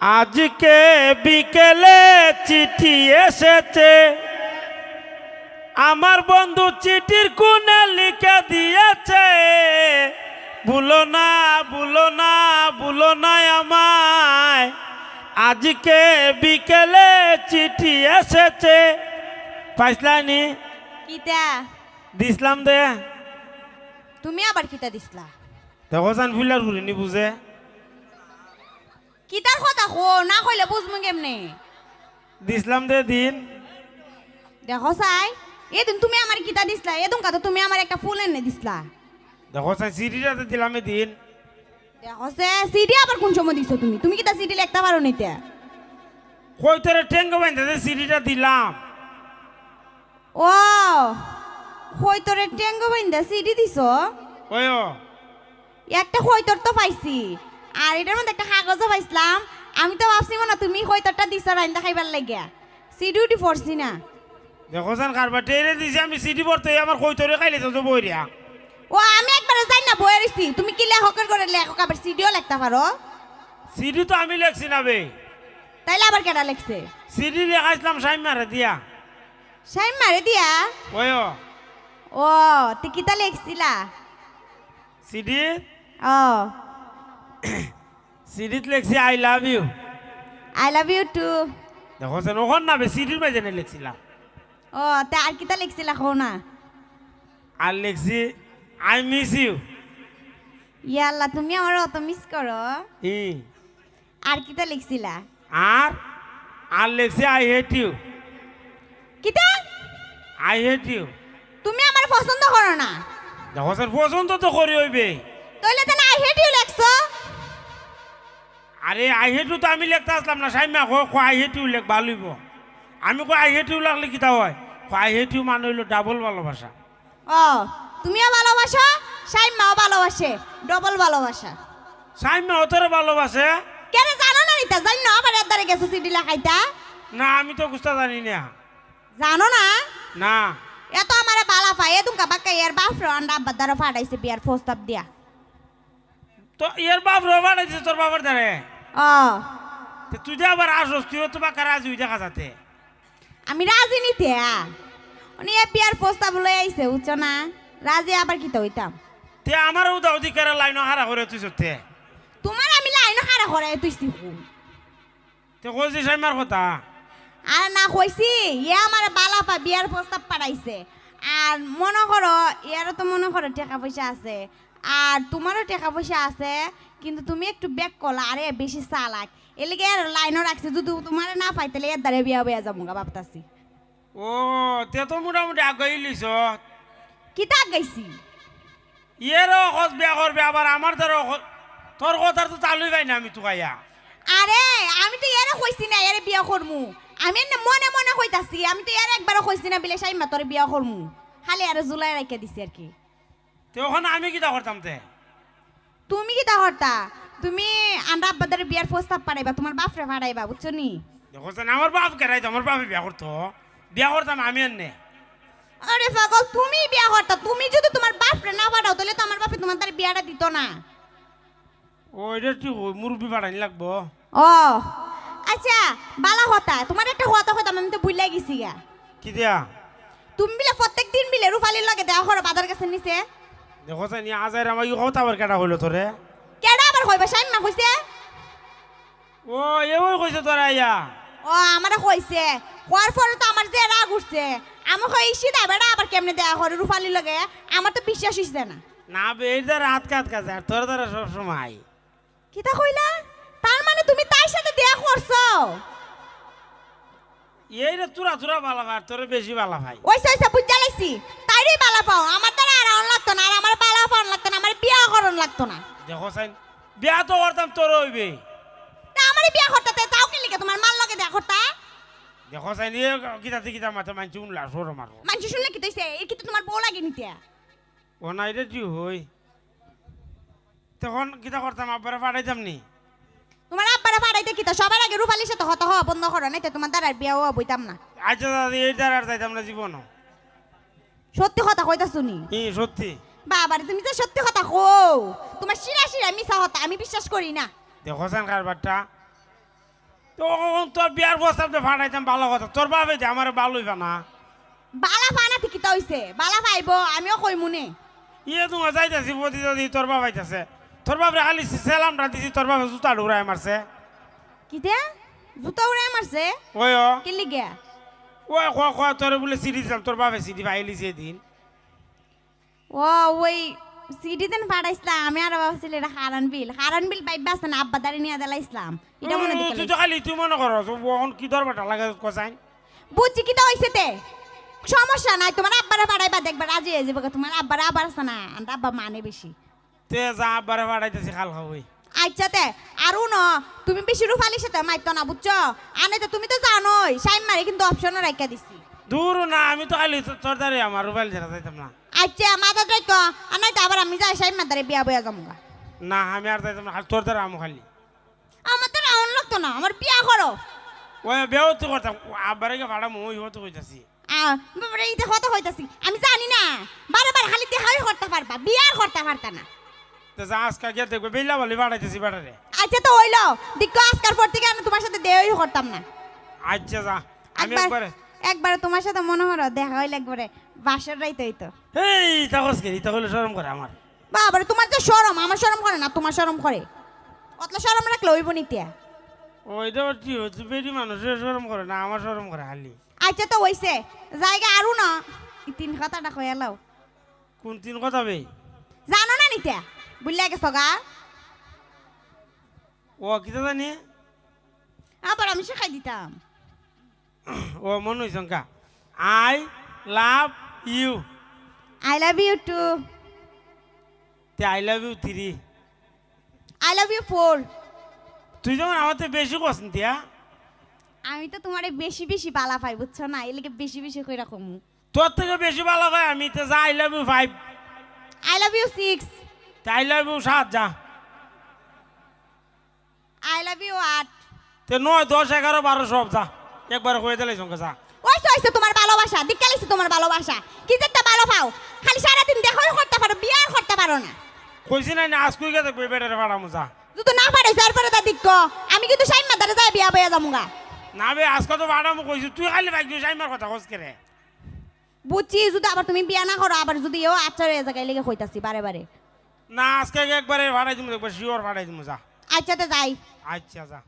আজকে বিকেলে চিঠি এসেছে। আমার বন্ধু চিঠির কোণে লিখে দিয়েছে ভুলো না ভুলো না ভুলো না আমায়। আজকে বিকেলে চিঠি এসেছে। পাইসলানি? কিতা? দিসলাম দে। তুমি আবার কিতা দিছলা দেখো জান ফুলার ঘুরিনি বুঝে। কিতার কথা কো না কইলে বুঝমু কেমনে? দিসলাম দে দিন। দেখো চাই এদিন তুমি আমার কিতা দিছলা এদিন কথা তুমি আমার একটা ফুল এনে দিছলা। দেখো চাই সিঁড়িটাতে দিলাম এ দিন। দেখো সে সিডি আবার কোন সময় দিছো তুমি? তুমি কিতা সিডি লিখতে পারো নিতে কই তোরে ঠেঙ্গ বাইন্ধে সিঁড়িটা দিলাম। ও হই তোরে টেঙ্গো বাইন্দা সিডি দিছো? ও, একটা হইতর তো পাইছি। আর এটার মধ্যে একটা কাগজও পাইছিলাম। আমি তো ভাবছি না তুমি হইতরটা দিছো রাইন্দা খাইবার লাগিয়া। সিডি উঠি পড়ছি না। দেখো জান কারবার টেরে দিছে আমি সিঁড়ি পড়তে আমার কই তোরে খাইলে তো বইরিয়া ও আমি একবারে যাই না বইয়ে রইছি তুমি কি লেখকের করে লেখক আবার সিডিও লিখতে পারো সিঁড়ি তো আমি লেখছি না বে। তাইলে আবার কেডা লেখছে? সিঁড়ি লেখাইছিলাম সাইম মারে দিয়া। সাইম মারে দিয়া? ওই ও, ও তুই কিতা লিখছিলা সিঁড়ি ও সিঁড়িত লেখছি I love you I love you two দেখো জান ওখান না বে সিঁড়ির মাঝে লেখছিলাম ও তা আর কিতা লিখছিলা খো না আর লেখছি আই মিস ইউ ইয়াল্লা তুমি আমার অত মিস করো হি আর কিতা লিখছিলা আর আর লেখছি আই হেট ইউ কিতা আই হেট ইউ তুমি আমার পছন্দ করো না দেখো স্যার পছন্দ তো করি হইবে তাইলে তো আই হেট ইউ লেখছো আরে আই হেটু তো আমি লিখতে আসলাম না। সাইমা কো কো আই হেটু লেখ ভালো হইব। আমি কো আই হেটু লাগলে কিতা হয়? কো আই হেটু মানে হইল ডাবল ভালোবাসা। ও তুমিও ভালোবাসো সাইমাও ভালোবাসে ডবল ভালোবাসা। সাইমা অতরে ভালোবাসে? কেন জানো না নিতা জানো আবার এর দ্বারে গেছো সিডি লেখাইতা? না আমি তো গুস্তা জানি না। জানো না? না। এত আমার বালা পাই এ দুকা বাক্কা এর বাপ রান্ডা আব্বার দ্বারা ফাটাইছে বিয়ার প্রস্তাব দিয়া। তো এর বাপ রবা দিছে তোর বাবার দ্বারে? তে তুই যে আবার আসস তুইও তো বাকা রাজি দেখা যাতে। আমি রাজি নিতে উনি এ বিয়ার প্রস্তাব লই আইছে বুঝছ না? রাজি আবার কিতা হইতাম? তে আমার উদা অধিকার লাইন হারা করে তুই সত্যি তোমার আমি লাইন হারা করে তুইছি তে কইছি সাইমার কথা? আর না কইছি ইয়ে আমার বালাপা বিয়ার প্রস্তাব পাঠাইছে। আর মনে করো ইয়ারও তো মনে করো টাকা পয়সা আছে। আর তোমারও টাকা পয়সা আছে কিন্তু তুমি একটু ব্যাক করলা আরে বেশি চালাক। এলিগে আর লাইনও রাখছে যদি তোমার না পাই তাহলে এর দ্বারে বিয়া বিয়া যাব গা ভাবতাছি। ও তে তো মোটামুটি আগাই লিছ কি তাক গাইছি ইয়েরও অখজ বিয়া করবে আবার আমার অখ- তোর কথার তো চালুই পাই না আমি তো আরে আমি তো এরে কইছি না এরে বিয়া করমু আমি মনে মনে কইতাছি আমি তো এর একবারও কইছি না বিলে সাইমা তোর বিয়া করমু খালি আরে জুলাই রেখে দিছি আর কি। তে ওখানে আমি কিটা করতাম তে? তুমি কি তা হরতা তুমি আন্ডা আব্বাদের বিয়ার প্রস্তাব পাঠাইবা তোমার বাপরে পাঠাইবা বুঝছ নি? দেখো আমার বাপ কেরাই তো আমার বাপে বিয়া করতো বিয়া করতাম আমি এনে। আরে পাগল তুমি বিয়া করতা তুমি যদি তোমার বাপরে না পাঠাও তাহলে তো আমার বাপে তোমার তার বিয়াটা দিত না। ও এটা ঠিক মুরব্বী পাঠানি লাগবো। ও আচ্ছা বালা হতা তোমার একটা হতা হতা আমি তো ভুলে গেছি গা। কি দিয়া? তুমি বিলে প্রত্যেক দিন বিলে রুফালির লগে দেওয়া করো বাজার কাছে নিছে দেখো নিয়ে আজার আমার ইউ কথা আবার কেটা হইল তোরে কেডা আবার কইবা সাইম না কইছে? ও এও কইছে তোরা ইয়া ও আমারে কইছে। হওয়ার পরে তো আমার যে রাগ উঠছে। আমি কই সিধা বেড়া আবার কেমনে দেয়া করে রুফালির লগে? আমার তো বিশ্বাস হইছে না। না বে এই দ্বারা হাত কাত কাছে আর তোর দ্বারা সবসময়। কিতা কইলা? তুমি তার সাথে দেয়া করছ? এই রে তুরা তুরা ভালো ভাই তোর বেশি ভালো ভাই ওইসা ওইসা বুঝা লাইছি তাইরই বালা পাও। আমার দ্বারা আর আউন লাগতো না আর আমার বালা পাওয়ান লাগতো না আমার বিয়া করন লাগতো না। দেখো সাইন বিয়া তো করতাম তোর হইবে। তা আমারই বিয়া করতে তাও কি লিখে তোমার মাল লগে দেয়া করতা? দেখো সাইন এ কিতাতে কিতা মাথা মানছি উনলা সর মারো। মানুষ শুনলে কি তৈছে? এই কিন্তু তোমার বউ লাগে নিতে? ও না এটা কি হই। তখন কিতা করতাম আব্বারে পাঠাইতাম নি। তোমার আব্বারা পাড়াইতে কি তো? সবার আগে রুফালির সাথে হত হওয়া বন্ধ করো নাই তো তোমার দ্বারা আর বিয়া হওয়া বইতাম না। আচ্ছা দাদা এই দ্বারা আর যাইতাম না জীবনও। সত্যি কথা কইতা শুনি ই সত্যি? বাবারে তুমি তো সত্যি কথা কো তোমার শিরা শিরা মিশা হতা আমি বিশ্বাস করি না। দেখো সান কারবারটা। তো তোর বিয়ার প্রস্তাবটা ফাটাইতাম ভালো কথা। তোর বাপে যে আমার ভালো হইবা না। বালা পানা থেকে তো হইছে বালা পাইব আমিও কই মুনে ইয়ে তোমার যাইতেছি প্রতি যদি তোর বাপ আইতাছে। তোর বাপরে খালি সেলামটা দিছি তোর বাপে জুতা ঢুরাই মারছে। কিতে? জুতা উড়াই মারছে? ওই ও কি লিগে? ওই ক ক তোর বলে সিডি দিলাম তোর বাপে সিডি পাইলি সেদিন ও ওই সিডি দেন পাঠাইছিলাম আমি আর ভাবছিল এটা হারান বিল। হারান বিল পাইবা আছে না আব্বা দাঁড়িয়ে নিয়ে দিলাইছিলাম এটা মনে তুই তো খালি তুই মনে করো ওখন কি দরবারটা লাগে কসাইন বুঝছি কি তো হইছে তে? সমস্যা নাই তোমার আব্বারে পাঠাইবা দেখবা রাজি হয়ে যাবে তোমার আব্বারে আবার আছে না আব্বা মানে বেশি তে যা আব্বারে খাল আচ্ছা তে ন তুমি বেশি রুফালির সাথে মাইতো না বুঝছ? আনে তো তুমি তো জানোই সাইম মারি কিন্তু অপশনও রাখা দিছি। দূর না আমি তো খালি তো- তোর দ্বারে আমার মোবাইল ছেড়ে যাইতাম না। আচ্ছা তো আবার আমি যাই সাইম মাদারে বিয়া বয়া যামুগা। না আমি আর যাইতাম না খালি তোর দ্বারা আমি খালি। আমার তো রাউন্ড লাগতো না আমার বিয়া করো। ওই বেও তো করতাম আব্বারে কে ভাড়া মই হতো কইতাছি। আহ, বাবারে এইটা কথা হইতাছি আমি জানি না বারে বার খালি দেখাই করতে পারবা বিয়ার করতে পারতা না। তো যা আজকে গিয়ে দেখবে বেলা বলি বাড়াইতেছি বেটারে। আচ্ছা তো হইল দিক্কো আজকার পর থেকে আমি তোমার সাথে দেওয়াই করতাম না। আচ্ছা যা আমি একবার একবারে একবার তোমার সাথে মনে হলো দেখা হইলে একবারে বাসর রাইতে হইতো। এই তাকস কে তা হলে শরম করে আমার। বাবারে তোমার যে শরম আমার শরম করে না তোমার শরম করে। অতলা শরম রাখলে হইব নিতিয়া ওইটা আবার কি হচ্ছে বেটি মানুষের শরম করে না আমার শরম করে খালি। আচ্ছা তো হইছে জায়গা আরু না। এই তিন কথাটা কোন তিন কথা বে? জানো না নিতিয়া বুঝলে গেছো গা ও কিতা জানি আবার আমি শিখাই দিতাম ও মন হইসঙ্কা I love you I love you two তে I love you three I love you four তুই যেমন আমার তো বেশি কষ্ট দিয়া আমি তো তোমারে বেশি বেশি পালা পাই বুঝছ না? এলাকে বেশি বেশি কই রকম তোর থেকে বেশি ভালো হয় আমি তো I love you five I love you six I love you সাত যা। আই লাভ ইউ আট তে নয় দশ এগারো বারো সব যা। একবার হয়ে দিলে সঙ্গে যা। ওইসে ওইসে তোমার ভালোবাসা। দিকালিছে তোমার ভালোবাসা। কি যে একটা ভালো পাও। খালি সারাদিন দেখাই করতে পারো বিয়ার করতে পারো না। কইছি না না আজ কুইকে দেখবে বেটারে ভাড়া যা। যদি না পারে তারপরে তা দিক্ক আমি কিন্তু সাইম মাদারে যাই বিয়া বয়া যামুগা না বে আজকে তো ভাড়া কইছি তুই খালি ভাগ্য সাইমার কথা খোঁজ করে বুঝছি যদি আবার তুমি বিয়া না করো আবার যদি এও আচ্ছা রয়ে জায়গায় লেগে কইতাছি বারে বারে। না আজকে একবারে ভাড়াই দিমু একবার শিওর ভাড়াই দিমু যা। আচ্ছা তো যাই। আচ্ছা যা।